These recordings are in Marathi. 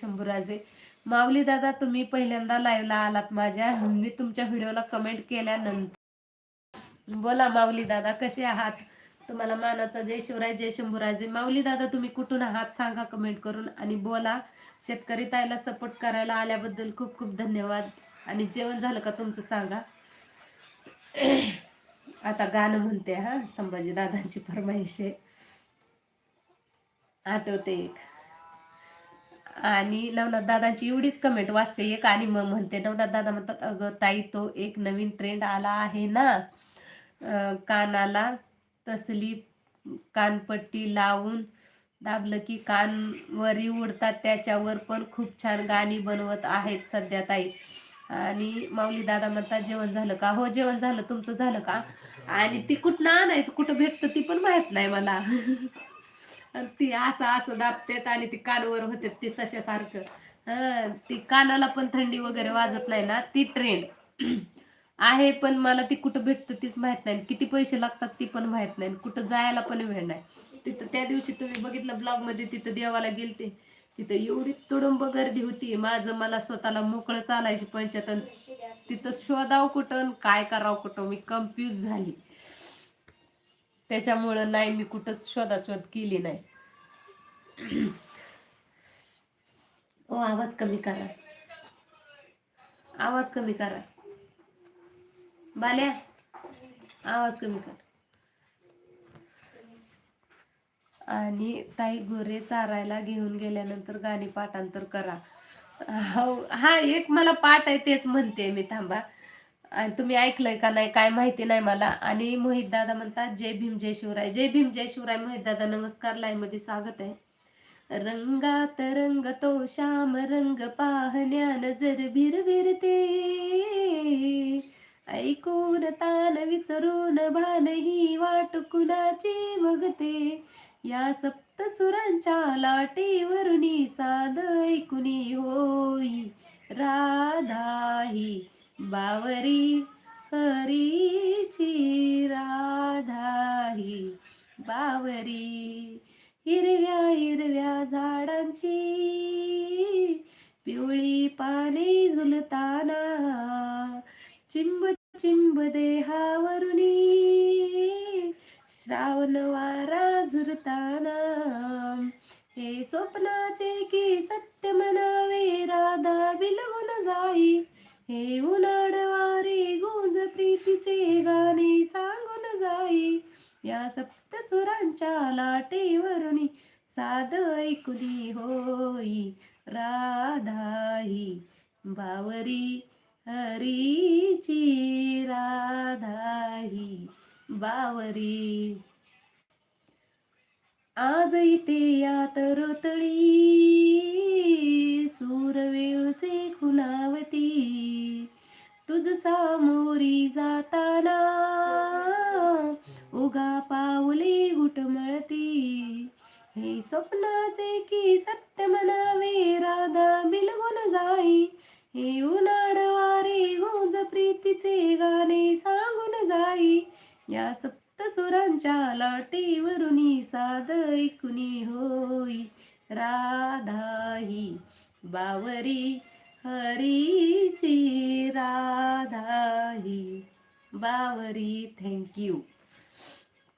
शंभूराजे. माऊली दादा तुम्ही पहिल्यांदा लाईव्हला आलात माझ्या. मी तुमच्या व्हिडिओला कमेंट केल्यानंतर. बोला माऊली दादा कसे आहात? तुम्हाला मानाचा जय शिवराय जय शंभूराजे. माऊली दादा तुम्ही कुठून आहात? सांगा कमेंट करून आणि बोला. शेतकरी ताईला सपोर्ट करायला आल्याबद्दल खूप खूप धन्यवाद. आणि जेवण झालं का तुमचं सांगा? आता गाणं म्हणते हा संभाजी दादांची फरमाईश आहे. आठवते एक. आणि नवनाथ दादांची एवढीच कमेंट वाचते एक आणि मग म्हणते नवनाथ दादा म्हणतात अगं ताई तो एक नवीन ट्रेंड आला आहे ना कानाला तसली कानपट्टी लावून दाबलं की कानवरी उडतात त्याच्यावर पण खूप छान गाणी बनवत आहेत सध्या ताई. आणि माऊली दादा म्हणतात जेवण झालं का? हो जेवण झालं तुमचं झालं का? आणि ती कुठनं आणायचं कुठं भेटतं ती पण माहीत नाही मला. ती असं असं दाबतेत आणि ती कानवर होते ती सशासारखं. हं, ती कानाला पण थंडी वगैरे वाजत नाही ना ती ट्रेंड आहे पण मला ती कुठं भेटतं तीच माहीत नाही. किती पैसे लागतात ती पण माहीत नाही. कुठं जायला पण वेळ नाही. तिथं त्या दिवशी तुम्ही बघितलं ब्लॉगमध्ये तिथं देवाला गेलते. तिथं एवढी तुडुंब गर्दी होती. माझं मला स्वतःला मोकळं चालायची पंचायत तिथं शोधाव कुठं काय करावं कुठं मी कन्फ्यूज झाली. त्याच्यामुळं नाही मी कुठंच शोधाशोध केली नाही. ओ आवाज कमी करा. आवाज कमी करा. बाल्या आवाज कमी कर. आणि ताई गोरे चारायला घेऊन गेल्यानंतर गाणी पाठांतर करा. हो हा एक मला पाठ आहे तेच म्हणते मी थांबा. आणि तुम्ही ऐकलंय का नाही काय माहिती नाही मला. आणि मोहित दादा म्हणतात जय भीम जय शिवराय. जय भीम जय शिवराय. मोहित दादा नमस्कार. लाईन मध्ये स्वागत आहे. रंगात रंग तो श्याम रंग पाहण्या नजर भिरभिरते. ऐकून तान विसरून भान ही वाट कुणाची बघते. या सप्तसुरांच्या लाटेवरुनी साध ऐकुनी होई. राधा ही बावरी हरीची राधा ही बावरी हिरव्या हिरव्या झाडांची. पिवळी पाने झुलताना. चिंब चिंब देहावरुणी श्रावण वारा झुरताना. हे स्वप्नाचे की सत्य म्हणावे राधा बिलवून जाई. हे उन्हाळवारे गुंज प्रीतीचे गाणे सांगून जाई. या सप्तसुरांच्या लाटेवरुनी साध ऐकुनी होई. राधाही बावरी हरीची राधा बावरी. आज इथे या तरतळी सूरवेळचे खुनावती तुझ सामोरी जाताना उगा पाऊली घुटमळती हे स्वप्नाचे की सत्य म्हणावे राधा बिलगुन जाई. हे उन्हाळ वारे गुंज प्रीतीचे गाणे सांगून जाई. या सप्तसुरांच्या लाटेवरुनी साध ऐकुनी होई. राधा ही बावरी हरीची राधा ही बावरी थँक्यू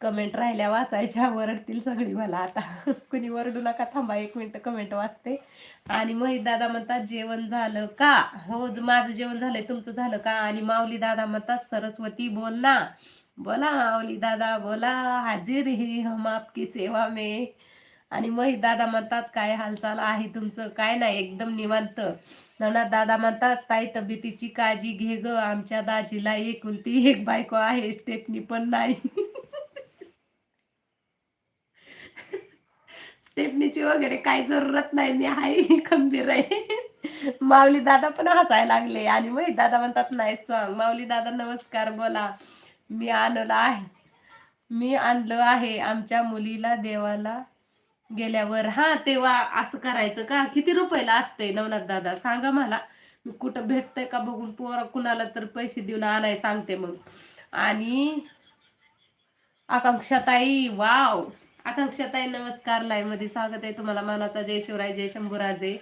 कमेंट राहिल्या वाचायच्या वरडतील सगळी मला आता. कुणी वरडू नका थांबा एक मिनिट कमेंट वाचते. आणि मोहित दादा म्हणतात जेवण झालं का? हो माझं जेवण झालंय तुमचं झालं का? आणि माऊली दादा म्हणतात सरस्वती बोल ना बोला माऊली दादा बोला. हाजीर ही हम आपकी सेवा में. आणि मग दादा म्हणतात काय हालचाल आहे तुमचं? काय नाही एकदम निवांत. नवनाथ दादा म्हणतात ताई तब्येतीची काळजी घे ग आमच्या दाजीला एकुलती एक बायको आहे स्टेपनी पण नाही. स्टेपनीची वगैरे काही जरूरत नाही मी आहे खंबीर आहे. माऊली दादा पण हसायला लागले आणि मग दादा म्हणतात नाही सॉंग माऊली दादा नमस्कार बोला. मी आणलं आहे मी आणलं आहे आमच्या मुलीला देवाला गेल्यावर हा तेव्हा असं करायचं का? किती रुपयाला असतंय नवनाथ दादा? सांगा मला. मी कुठं भेटतंय का बघून? पोरा कुणाला तर पैसे देऊन आणाय सांगते मग. आणि आकांक्षाताई वाव! आकांक्षाताई नमस्कार. लाईव्हमध्ये स्वागत आहे तुम्हाला. मनाचा जय शिवराय जय शंभूराजे.